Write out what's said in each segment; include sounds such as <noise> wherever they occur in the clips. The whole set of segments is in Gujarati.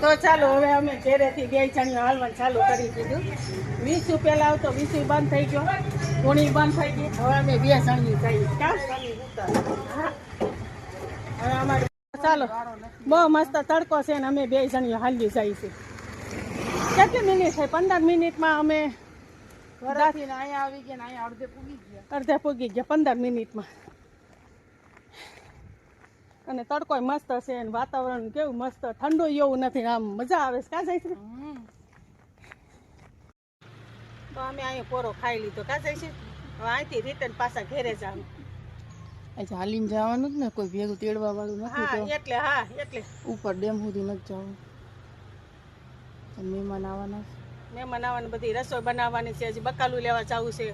તો ચાલો હવે અમે ઘેરેથી બે જણીઓ હાલવાનું ચાલુ કરી દીધું. વીસું પહેલાં આવતો વીસું બંધ થઈ ગયો. કોણી બંધ થઈ ગઈ. હવે અમે બે જણીઓ જઈએ. હવે અમારે ચાલો. બહુ મસ્ત તડકો છે ને અમે બે જણીઓ હાલી જઈએ છીએ. કેટલી મિનિટ થઈ પંદર મિનિટમાં અમે અહીંયા આવી ગયા અહીંયા અડધે પૂગી ગયા. અડધે પૂગી ગયા પંદર મિનિટમાં. અને તડકો મસ્ત છે અને વાતાવરણ કેવું મસ્ત. ઠંડુ એવું નથી આમ મજા આવે છે. કા જાય છે તો અમે અહીંયા પોરો ખાઈ લીધો. કા જાય છે હવે અહીંથી રિટર્ન પાછા ઘેરે જાવ અચ્છા હાલીને જવાનું જ ને. કોઈ ભેગું તેડવા વાળું નથી હા એટલે હા એટલે. ઉપર ડેમ સુધી નથી જવું મહેમાન આવવાના છે. મહેમાન આવવાની બધી રસોઈ બનાવવાની છે. હજી બકાલું લેવા જવું છે.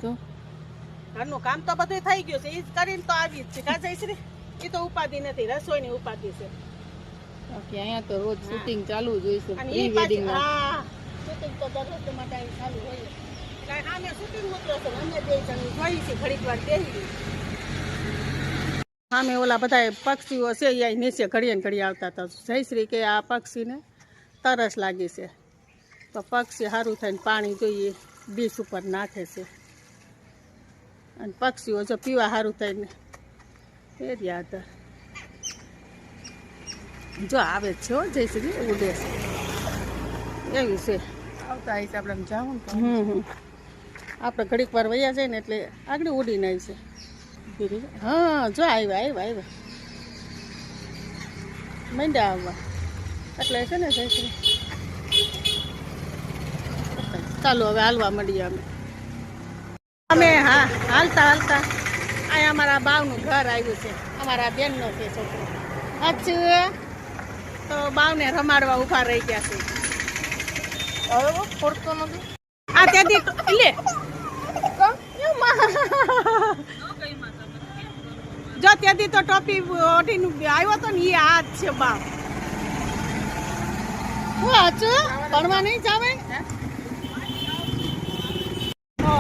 ઘરનું કામ તો બધું થઈ ગયું છે. એ જ કરીને તો આવી જ છે. કા જાય છે એ તો ઉપાધિ નથી રસોઈની ઉપાધિ છે. બાકી અહીંયા તો રોજ શૂટિંગ ચાલુ જ હોય છે પ્રી વેડિંગ હા. શૂટિંગ તો દરરોજ માટે અહીં ચાલુ હોય કાંઈ સામે શૂટિંગ ઉતરે છો અમે બે જણ જોઈ છે ઘડીક વાર બેસી સામે ઓલા બધા પક્ષીઓ છે એ નીચે ઘડીએ ને ઘડી આવતા હતા. જયશ્રી કે આ પક્ષીને તરસ લાગી છે. તો પક્ષી સારું થઈને પાણી જોઈએ બીચ ઉપર નાખે છે. અને પક્ષીઓ જો પીવા સારું થઈને એ રહ્યા હતા. જો આવે છે હો જયશ્રી ઉડે છે. એવું છે. આવતા હશે આપણે જાઉં ને હમ હમ. આપણે ઘડીક વાર વયા જાય ને એટલે આગળ ઉડીને આવી છે હા જો આવ્યા આવ્યા આવ્યા. મંડ્યા આવવા. એટલે છે ને જય શ્રી ચાલો હવે હાલવા મળીએ અમે. અમે હા હાલતા હાલતા. અહીંયા અમારા બાવનું ઘર આવ્યું છે. અમારા બેનનો છે છોકરો. અચ્છું તો બાવને રમાડવા ઊભા રહી ગયા છે. હવે બહુ નથી. આ ત્યાંથી લે. જો ત્યાંથી તો ટોપી ઓઢીને આવ્યો તો ને એ હાથ છે બા હું આચું ભણવા નહીં જાવે?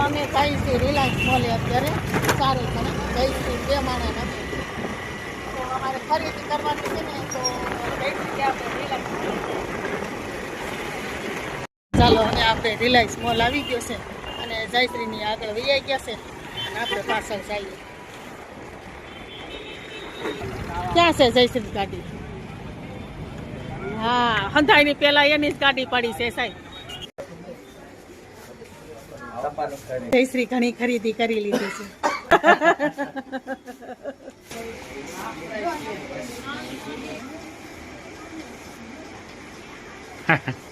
અમે જઈશું રિલાયન્સ મોલે અત્યારે. સારું છે જઈશું બે માણા નથી. તો ને ચાલો અને આપણે રિલાયન્સ મોલ આવી ગયો છે અને જયશ્રીની આગળ વૈયા ગયા છે અને આપણે પાછળ જઈએ. ક્યાં છે જયશ્રી ગાડી? હા, હંધાઈની પેલા એની જ ગાડી પડી છે સાહેબ. જયશ્રી ઘણી ખરીદી કરી લીધી છે. <laughs>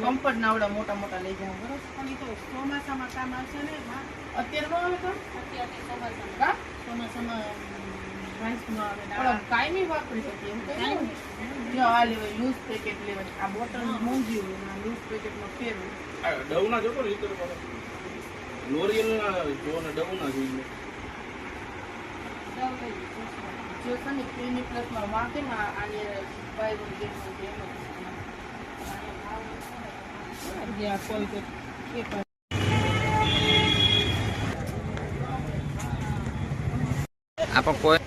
કમ્ફર્ટ ના મોટા મોટા લઈ જાવ બરોબર? ચોમાસામાં કામ આવશે ને હા અત્યારે નો આવે તો અત્યારની ચોમાસામાં કા ચોમાસામાં વાંસમાં આવે ને પણ આ- કાયમી વાપરી શકીએ એવું કઈ નહીં. જો આ લેવાય લૂઝ પેકેટ લેવાય આ બોટલ મોંઘી હોય ને લૂઝ પેકેટમાં ફેરવું ડવના જોતો ને ઈતર પડે લોરિયલના જો ને ડવના જોઈએ જો છે ને ક્લિનિક પ્લસમાં વાંકે ને આ- આને બાય વન ગેટ વન કે એમ જ. આ પણ કોઈ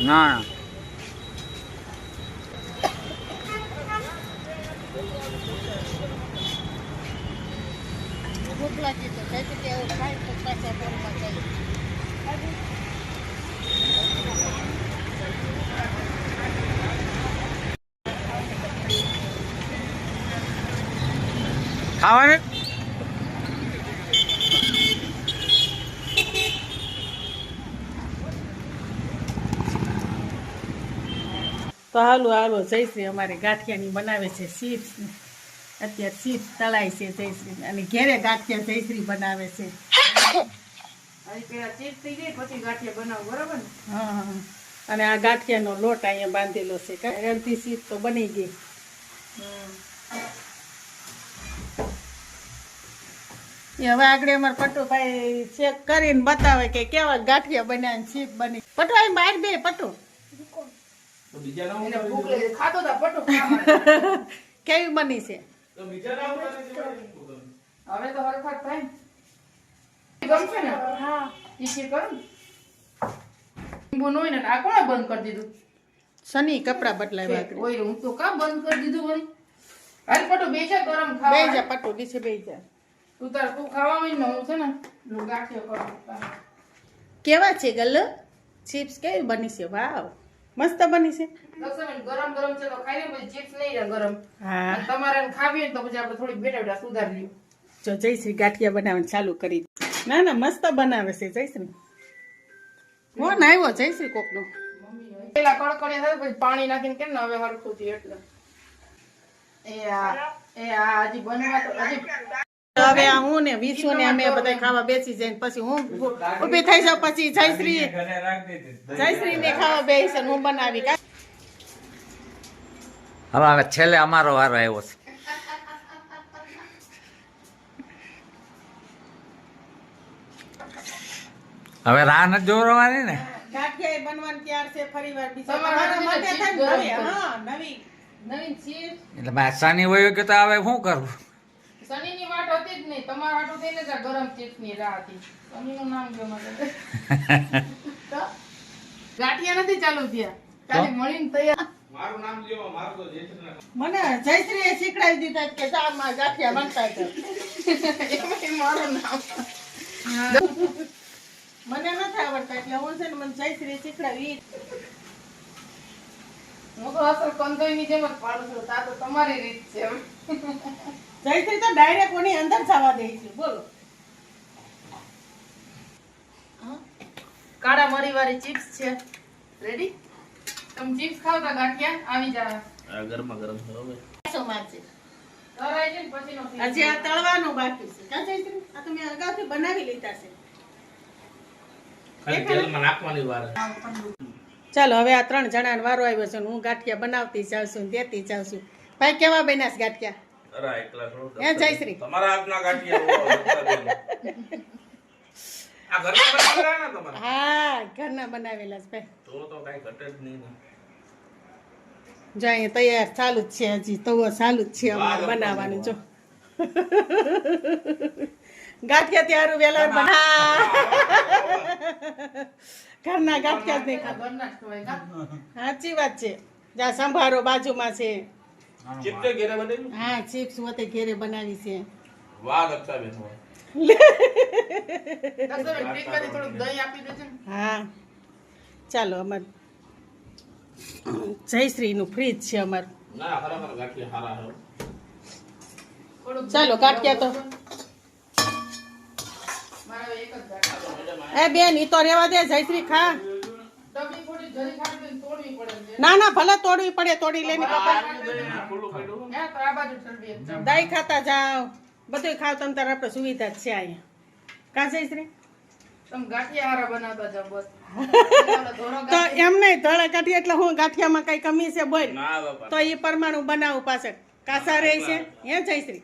ના ના ભૂખ લાગી તો જયશ્રી કે એવું ખાય તો પાછા બોલમાં જઈએ ખાવાનું તો હાલો હાલો જયશ્રી અમારે ગાંઠિયાની બનાવે છે ચિપ્સ. અત્યારે ચિપ્સ તળાય છે જયશ્રી અને ઘેરે ગાંઠિયા જયશ્રી બનાવે છે. અને આ ગાંઠિયાનો લોટ અહીંયા બાંધેલો છે. કાંઈ અડધી ચીપ તો બની ગઈ. હવે આગળ અમારે પટુભાઈ ચેક કરીને બતાવે કે કેવા ગાંઠિયા બન્યા ચીપ બની. પટુ અહીં બહાર બે પટુ. તો બીજા ના એને ભૂખ દેવાય? ખાતો તા પટો <laughs> કેવી બની છે? તો બીજા ના હવે તો હરખા થાય. ગમશે ને? હા ઈ કરું લીંબુ હોય ને આ કોણે બંધ કરી દીધું? શનિ કપડા બદલાવ્યા ઓય હું તો કામ બંધ કરી દીધું વળી? હાલ પટો બે ગરમ ખાવા જા પટ્ટો દીશે બે તું તાર તું ખાવા હું છે ને કરું કેવા છે ગલ ચિપ્સ કેવી બની છે? વાવ. મસ્ત બની છે. ગરમ ગરમ છે તો ખાઈ પછી ચિપ્સ નહીં રહે ગરમ. હા. તમારે ખાવી તો પછી આપણે થોડીક બેઠા બેઠા સુધારી લઈએ જો જયશ્રી ગાંઠિયા બનાવવાનું ચાલુ કરી ના ના મસ્ત બનાવે છે જયશ્રી. કોણ આવ્યો જયશ્રી કોકનો. પેલા કડકડિયા થાય પછી પાણી નાખીને કેમ ને હવે હરખું થયું એટલે. એ આ એ આ હજી બનવા તો હજી હવે આ હું ને વિશુ ને અમે બધા ખાવા બેસી જઈને પછી હું ઊભી થઈ જાઉં પછી જયશ્રી જયશ્રી ને ખાવા બેસી હું બનાવી હવે હવે છેલ્લે અમારો વારો આવ્યો છે. હવે રાહ નથી જોવાની ને? ગાંઠિયા બનવાનું તૈયાર છે? ફરી વાર બીજા તમારા તમારા માટે થાય ને નવી ચીજ ગરમ હા નવી ચીજ. એટલે મારે શનિ વયો કે તો હવે શું કરવું શનિની વાટ હતી જ નહીં. તમારા હાટું થઈને જ ગરમ ચીપ્સની રાહ હતી. શનિનું નામ ગયો મારે <laughs> તો? ગાંઠિયા નથી ચાલુ થયા. કાલે મળીને તૈયાર. મારું નામ લ્યો મારું તો જયશ્રીના મને જયશ્રી એ શીખડાવી દીધા કે જા માં ગાંઠિયા બનતા છે મારું નામ. મને નથી આવડતા એટલે હું છે ને મને જયશ્રી શીખડાવી હું તો અસર કંદોઈની જેમ જ પાડું છું. તા તો તમારી રીત છે. એમ. જયશ્રી તો ડાયરેક્ટ કોની અંદર જવા દે છે બોલો. કાળા મરી વાળી ચિપ્સ છે. રેડી તમે ચિપ્સ ખાવ તો ગાંઠિયા આવી જા આ ગરમા ગરમ છે હવે શું મારશે તરાઈ જાય ને પછીનો થઈ હજી આ તળવાનું બાકી છે. કા જયશ્રી આ તો અગાઉથી બનાવી લીધા છે. ચાલો હવે આ ત્રણ જણાનો વારો આવ્યો છે હું ગાંઠિયા બનાવતી જાઉં છું દેતી જાઉં છું. ભાઈ કેવા બન્યા છે ગાંઠિયા? અરે એકલા થોડું તમારા હાથના ગાંઠિયા આ ઘરમાં બનાવેલા તમારા? હા ઘરના બનાવેલા છે તો તો કાંઈ ઘટે જ નહીં જો અહીંયા તૈયાર ચાલુ જ છે હજી. તવો ચાલુ જ છે અમારે બનાવવાનું જો. <laughs> ગાંઠિયા ત્યારું વેલા બના ઘરના ગાંઠિયા જ નહીં ખાતા ઘરના જ ખવાય કા? સાચી વાત છે. જ્યાં સંભારો બાજુમાં છે. ચિત્તે ઘેરે બનાવી હા ચિપ્સ વતે ઘેરે બનાવી છે. વાહ દક્ષાબેન વાહ. દક્ષાબેન, ટીકાથી થોડુંક દહીં આપી દેજો ને. હા. ચાલો અમાર ફ્રીજ છે અમારું. ના સારા છે થોડુંક ચાલો, કાટક્યા તો. મારે એક જ ગાંઠિયા. એ બેન ઈ તો રેવા દે જયશ્રી ખા ડબ્બી થોડી જરી ખાવી હોય ને. ના ભલે તોડવી પડે તોડી લે પપ્પા દહીં ખાતા જાઓ. બધું ખાવ તમ તાર આપણે સુવિધા જ છે અહીંયા. કા જયશ્રી તમે ગાંઠિયા હારા બનાવતા જાઓ બસ. ઓલો <laughs> ધોળો તો એમ નહીં ધોળા ગાંઠિયા એટલે હું ગાંઠિયામાં કઈ કમી છે બોલ. તો એ પ્રમાણે બનાવું પાછળ. કાસા રહે છે? હે જયશ્રી?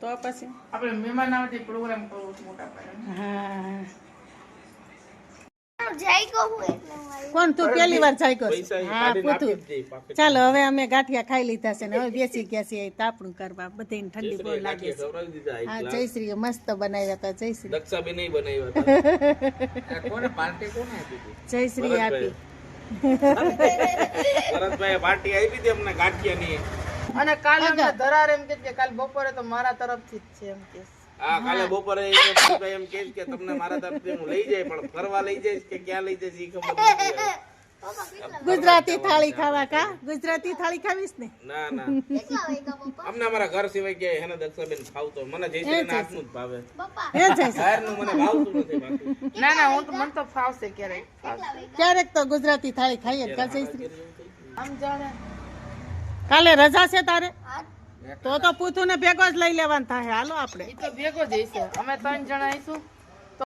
તો પછી? આપણે મહેમાન આવતી પ્રોગ્રામ કરવો મોટા પાયે. હા જાયકો હું એટલે મારી કોણ તું પહેલી વાર એ હા પૂતું. ચાલો હવે અમે ગાંઠિયા ખાઈ લીધા છે ને હવે બેસી ગયા છીએ તાપણું કરવા. બધાને ઠંડી બહુ લાગે છે. હા એકલા. જયશ્રીએ મસ્ત બનાવ્યા હતા જયશ્રી દક્ષાબેન બનાવ્યા હતા. <laughs> કોને પાર્ટી કોને આપી જયશ્રી આપી. ભરતભાઈએ પાર્ટી આપી હતી અમને ગાંઠિયાની. અને કાલે ધરાર એમ કે કે કાલ બપોરે તો મારા તરફથી જ છે એમ કે. હા કાલે બપોરે એમ કે કે તમને મારા તરફથી હું લઈ જાય પણ ફરવા લઈ જઈશ કે ક્યાં લઈ જઈશ એ ખબર નથી ગુજરાતી થાળી ખાવા કા? ગુજરાતી થાળી ખાવીશ ને? ના ના. અમને અમારા ઘર સિવાય કે હેને દક્ષાબેન ખાવતો મને જયશ્રીના હાથનું જ ભાવે. જયશ્રી બહારનું મને ભાવતું નથી ના ના હું તો મને તો ફાવશે ક્યારેક ક્યારેક તો ગુજરાતી થાળી ખાઈએ કા જયશ્રી આમ જાણે. કાલે રજા છે તારે? તો તો પૂથું ને ભેગો જ લઈ લેવાનું થાય. હાલો આપણે. તો ભેગો જ અમે ત્રણ જણા આવીશું